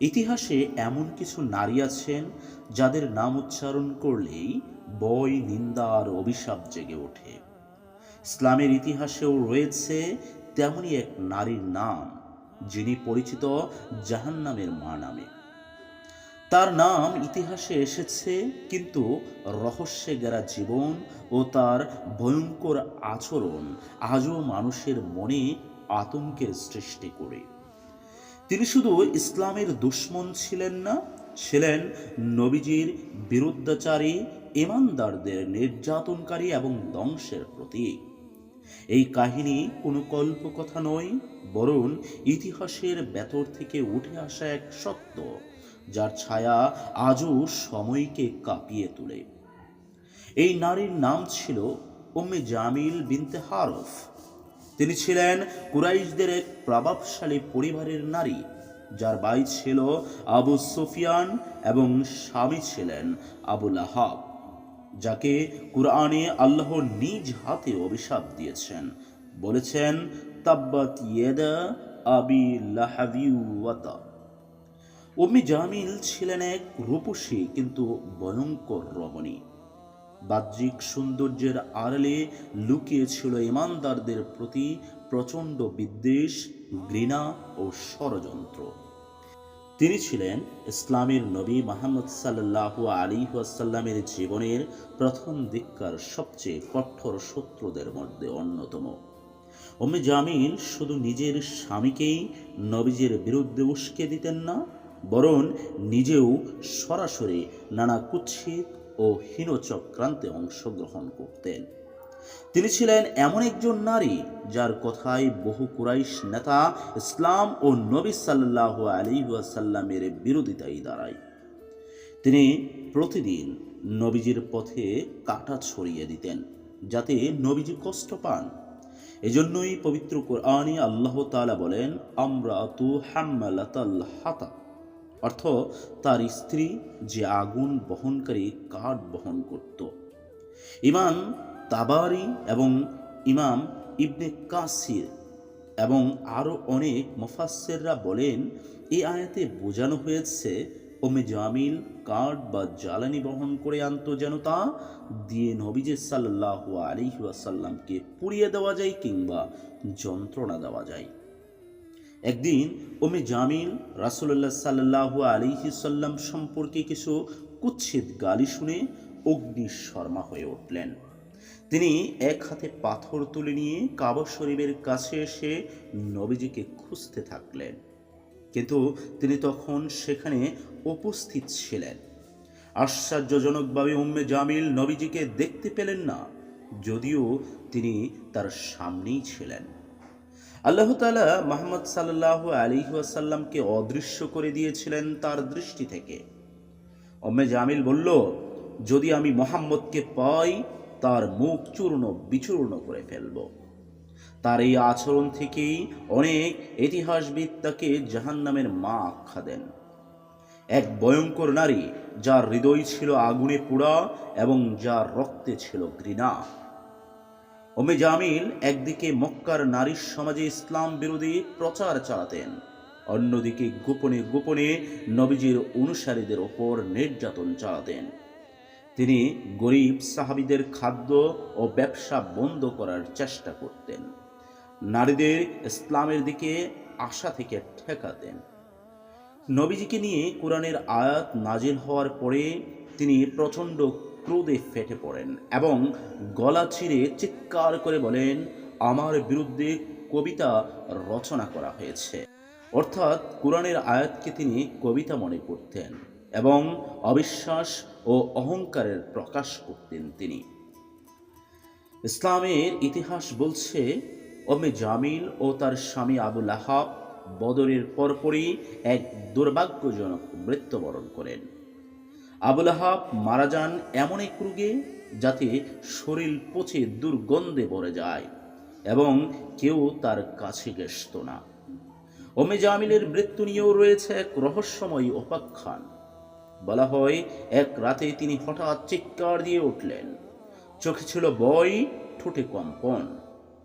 ইতিহাসে এমন কিছু নারী আছেন যাদের নাম উচ্চারণ করলেই বয় নিন্দা আর অভিশাপ জেগে ওঠে। ইসলামের ইতিহাসেও রয়েছে তেমনই এক নারীর নাম, যিনি পরিচিত জাহান্নামের মা নামে তার নাম ইতিহাসে এসেছে, কিন্তু রহস্যে গেরা জীবন ও তার ভয়ঙ্কর আচরণ আজও মানুষের মনে আতঙ্কের সৃষ্টি করে। তিনি শুধু ইসলামের দুশ্মন ছিলেন না, ছিলেন নবীজির বিরুদ্ধাচারী, ইমানদারদের নির্যাতনকারী এবং ধ্বংসের প্রতীক। এই কাহিনী কোনো কল্পকথা নয়, বরং ইতিহাসের ভেতর থেকে উঠে আসা এক সত্য, যার ছায়া আজও সময়কে কাঁপিয়ে তোলে। এই নারীর নাম ছিল উম্মে জামিল বিনতে হারফ। তিনি ছিলেন কুরাইশদের এক প্রভাবশালী পরিবারের নারী, যার ভাই ছিল আবু সুফিয়ান এবং স্বামী ছিলেন আবুল আহাব যাকে কুরআনে আল্লাহ নিজ হাতে অভিশাপ দিয়েছেন। বলেছেন, তাব্বাত ইয়েদা আবি লাহাবি ওয়াতা। উম্মি জামিল ছিলেন এক রূপসী কিন্তু ভয়ঙ্কর রমণী। বাহ্যিক সৌন্দর্যের আড়ালে লুকিয়ে ছিল ইমানদারদের প্রতি প্রচণ্ড বিদ্বেষ, ঘৃণা ও ষড়যন্ত্র। তিনি ছিলেন ইসলামের নবী মাহমদ সাল্লাহ আলী ওয়াসাল্লামের জীবনের প্রথম দিককার সবচেয়ে কঠোর শত্রুদের মধ্যে অন্যতম। ওমে জামিল শুধু নিজের স্বামীকেই নবীজের বিরুদ্ধে উস্কে দিতেন না, বরং নিজেও সরাসরি নানা কুৎসিত ও হীন চক্রান্তে অংশগ্রহণ করতেন। তিনি ছিলেন এমন একজন নারী যার কথায় বহু কুরাইশ নেতা ইসলাম ও নবী সাল্লাহ আলী ওয়াসাল্লামের বিরোধিতায় দাঁড়ায়। তিনি প্রতিদিন নবীজির পথে কাটা ছড়িয়ে দিতেন যাতে নবীজি কষ্ট পান। এজন্যই পবিত্র কোরআনে আল্লাহ তালা বলেন আমরা তু হাম্মালাতাল হাতা। অর্থ, তার স্ত্রী যে আগুন বহনকারী কাঠ বহন করত। ইমাম তাবারি এবং ইমাম ইবনে কাসির এবং আরও অনেক মুফাসসিররা বলেন এই আয়াতে বোঝানো হয়েছে ওমে জামিল কাঠ বা জ্বালানি বহন করে আনতো যেন তা দিয়ে নবীজ সাল্লাহ আলিহি ওয়াসাল্লামকে পুড়িয়ে দেওয়া যায় কিংবা যন্ত্রণা দেওয়া যায়। একদিন ওমে জামিল রাসুল্লাহ সাল্লাহ আলিহি সাল্লাম সম্পর্কে কিছু কুৎসিত গালি শুনে অগ্নি শর্মা হয়ে উঠলেন। তিনি এক হাতে পাথর তুলে নিয়ে কাবা শরীফের কাছে এসে নবীজিকে খুঁজতে থাকলেন। কিন্তু তিনি তখন সেখানে উপস্থিত ছিলেন। আশ্চর্যজনকভাবে উম্মে জামিল নবীজিকে দেখতে পেলেন না, যদিও তিনি তার সামনেই ছিলেন। আল্লাহ তালা মোহাম্মদ সাল্লাহ আলী ওয়াসাল্লামকে অদৃশ্য করে দিয়েছিলেন তার দৃষ্টি থেকে। অম্মে জামিল বলল, যদি আমি মোহাম্মদকে পাই, তার মুখ চূর্ণ বিচূর্ণ করে ফেলব। তার এই আচরণ থেকেই অনেক ইতিহাসবিদ তাকে জাহান্নামের মা আখ্যা দেন এক ভয়ঙ্কর নারী, যার হৃদয় ছিল আগুনে পোড়া এবং যার রক্তে ছিল ঘৃণা। ওমে জামিল একদিকে মক্কার নারীর সমাজে ইসলাম বিরোধী প্রচার চালাতেন, অন্যদিকে গোপনে গোপনে নবীজির অনুসারীদের ওপর নির্যাতন চালাতেন। তিনি গরিব সাহাবিদের খাদ্য ও ব্যবসা বন্ধ করার চেষ্টা করতেন। নারীদের ইসলামের দিকে আশা থেকে ঠেকাতেন। নবীজিকে নিয়ে কোরআনের আয়াত নাজিল হওয়ার পরে তিনি প্রচণ্ড ক্রোধে ফেটে পড়েন এবং গলা ছিঁড়ে চিৎকার করে বলেন, আমার বিরুদ্ধে কবিতা রচনা করা হয়েছে। অর্থাৎ কোরআনের আয়াতকে তিনি কবিতা মনে করতেন এবং অবিশ্বাস ও অহংকারের প্রকাশ করতেন তিনি। ইসলামের ইতিহাস বলছে, ওমে জামিল ও তার স্বামী আবুল আহাব বদরের পরপরই এক দুর্ভাগ্যজনক মৃত্যুবরণ করেন। আবুল আহাব মারা যান এমন এক রোগে যাতে শরীর পচে দুর্গন্ধে ভরে যায় এবং কেউ তার কাছে গেসত না। ওমে জামিলের মৃত্যু নিয়েও রয়েছে এক রহস্যময় উপাখ্যান। বলা হয়, এক রাতে তিনি হঠাৎ চিৎকার দিয়ে উঠলেন। চোখে ছিল বই, ঠোঁটে কম্পন।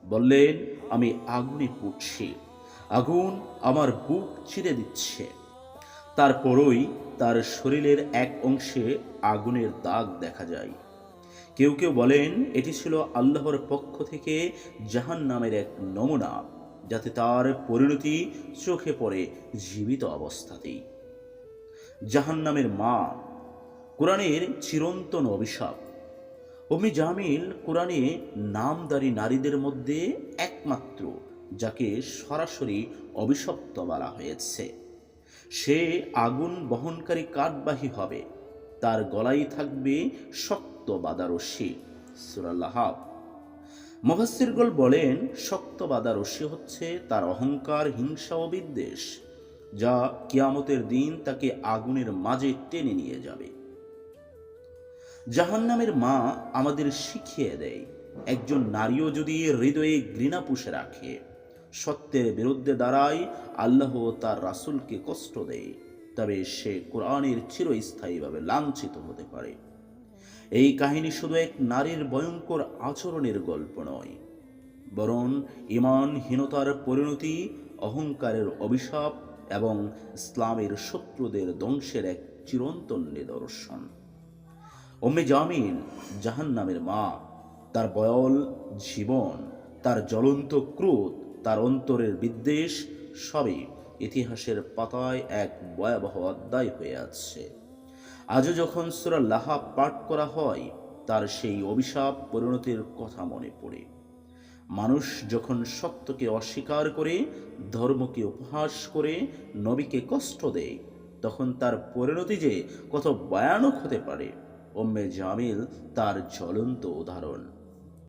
বললেন, আমি আগুনে পুড়ছি। আগুন আমার বুক চিরে দিচ্ছে। তারপরই তার শরীরের এক অংশে আগুনের দাগ দেখা যায়। কেউ কেউ বলেন, এটি ছিল আল্লাহর পক্ষ থেকে জাহান নামের এক নমুনা, যাতে তার পরিণতি চোখে পড়ে জীবিত অবস্থাতেই। জাহান নামের মা, কোরআনের চিরন্তন অভিশাপ। উম্মে জামিল কোরআনে নামদারি নারীদের মধ্যে একমাত্র, যাকে সরাসরি অভিশপ্ত বলা হয়েছে। সে আগুন বহনকারী কাঠবাহী হবে। তার গলায় থাকবে শক্ত বাদারসি সুরাল্লাহ মহাসিরগল বলেন, শক্ত বাদারসি হচ্ছে তার অহংকার, হিংসা ও বিদ্বেষ, যা কিয়ামতের দিন তাকে আগুনের মাঝে টেনে নিয়ে যাবে। জাহান্নামের মা আমাদের শিখিয়ে দেয়, একজন নারীও যদি হৃদয়ে ঘৃণা পুষে রাখে সত্যের বিরুদ্ধে দাঁড়ায়, আল্লাহ তার রাসুলকে কষ্ট দেয়। তবে সে কোরআনের চিরস্থায়ীভাবে লাঞ্ছিত হতে পারে। এই কাহিনী শুধু এক নারীর ভয়ঙ্কর আচরণের গল্প নয়, বরং ইমানহীনতার পরিণতি, অহংকারের অভিশাপ এবং ইসলামের শত্রুদের ধ্বংসের এক চিরন্তন নিদর্শন। ওম্মে জামিল, জাহান্নামের মা, তার বয়ল জীবন, তার জ্বলন্ত ক্রোধ তার অন্তরের বিদ্বেষ সবই ইতিহাসের পাতায় এক ভয়াবহ অধ্যায় হয়ে আছে। আজও যখন সুরা লাহা পাঠ করা হয়, তার সেই অভিশাপ পরিণতির কথা মনে পড়ে। মানুষ যখন সত্যকে অস্বীকার করে, ধর্মকে উপহাস করে, নবীকে কষ্ট দেয়, তখন তার পরিণতি যে কত ভয়ানক হতে পারে ওম্মে জামিল তার জ্বলন্ত উদাহরণ।